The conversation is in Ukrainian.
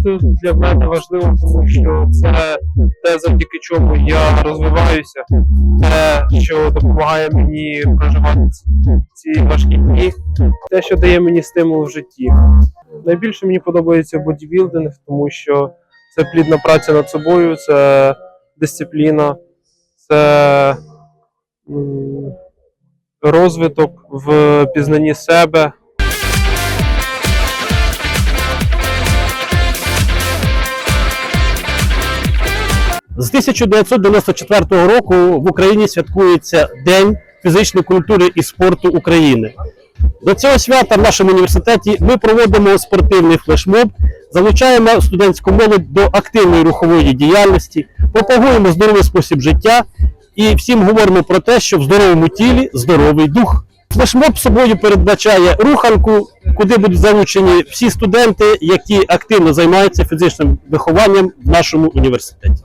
Спорт для мене важливо, тому що це те, завдяки чому я розвиваюся, те, що допомагає мені проживати ці важкі дні, те, що дає мені стимул в житті. Найбільше мені подобається бодібілдинг, тому що це плідна праця над собою, це дисципліна, це розвиток в пізнанні себе. З 1994 року в Україні святкується День фізичної культури і спорту України. До цього свята в нашому університеті ми проводимо спортивний флешмоб, залучаємо студентську молодь до активної рухової діяльності, пропагуємо здоровий спосіб життя і всім говоримо про те, що в здоровому тілі здоровий дух. Флешмоб собою передбачає руханку, куди будуть залучені всі студенти, які активно займаються фізичним вихованням в нашому університеті.